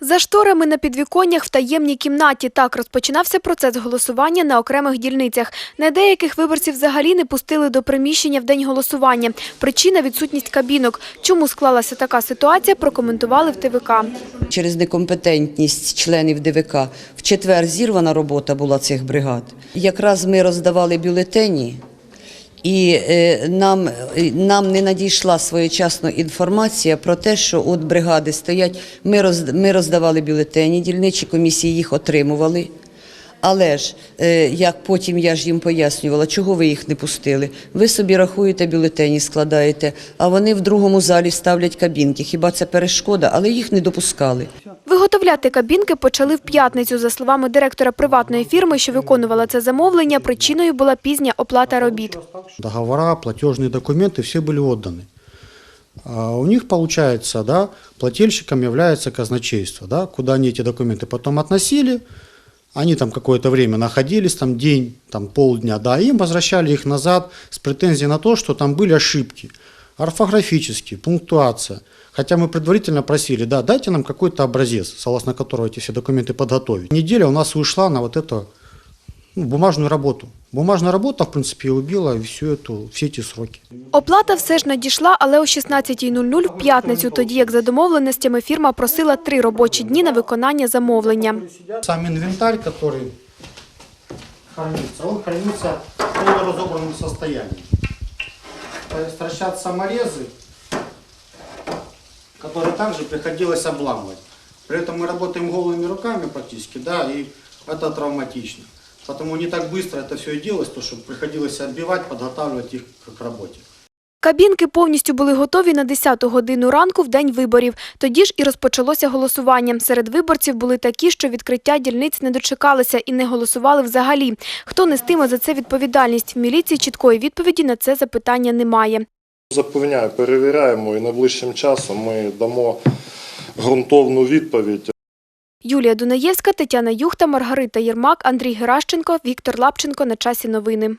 За шторами на підвіконнях в таємній кімнаті так розпочинався процес голосування на окремих дільницях. На деяких виборців взагалі не пустили до приміщення в день голосування. Причина – відсутність кабінок. Чому склалася така ситуація, прокоментували в ТВК. Через некомпетентність членів ДВК в четвер зірвана робота була цих бригад. Якраз ми роздавали бюлетені, і е, нам, нам не надійшла своєчасно інформація про те, що от бригади стоять. Ми, роз, роздавали бюлетені, дільничі комісії їх отримували. Але ж, е, як потім я ж їм пояснювала, чого ви їх не пустили. Ви собі рахуєте бюлетені, складаєте, а вони в другому залі ставлять кабінки. Хіба це перешкода? Але їх не допускали. Виготовляти кабінки почали в п'ятницю. За словами директора приватної фірми, що виконувала це замовлення, причиною була пізня оплата робіт. Договора, платежные документы все были отданы. А у них, получается, да, плательщиком является казначейство, да, куда они эти документы потом относили, они там какое-то время находились, там день, там полдня, да, и им возвращали их назад с претензией на то, что там были ошибки, орфографические, пунктуация. Хотя мы предварительно просили, да, дайте нам какой-то образец, согласно которого эти все документы подготовить. Неделя у нас ушла на вот это ну, бумажную работу. Бумажная работа, в принципе, и убила всю эту, все эти сроки. Оплата все ж надійшла, але о 16.00 в п'ятницю, тоді як за домовленостями фірма просила три робочі дні на виконання замовлення. Сам инвентарь, который хранится, он хранится в полуразобранном состоянии. То есть торчат саморезы, которые также приходилось обламывать. При этом мы работаем голыми руками практически, да, и это травматично. Потому не так быстро это все и делалось, то что приходилось отбивать, подготавливать их к работе. Кабінки повністю були готові на 10 годину ранку в день виборів. Тоді ж і розпочалося голосування. Серед виборців були такі, що відкриття дільниць не дочекалися і не голосували взагалі. Хто нестиме за це відповідальність? В міліції чіткої відповіді на це запитання немає. Запевняю, перевіряємо і найближчим часом ми дамо ґрунтовну відповідь. Юлія Дунаєвська, Тетяна Юхта, Маргарита Єрмак, Андрій Геращенко, Віктор Лапченко. На часі новини.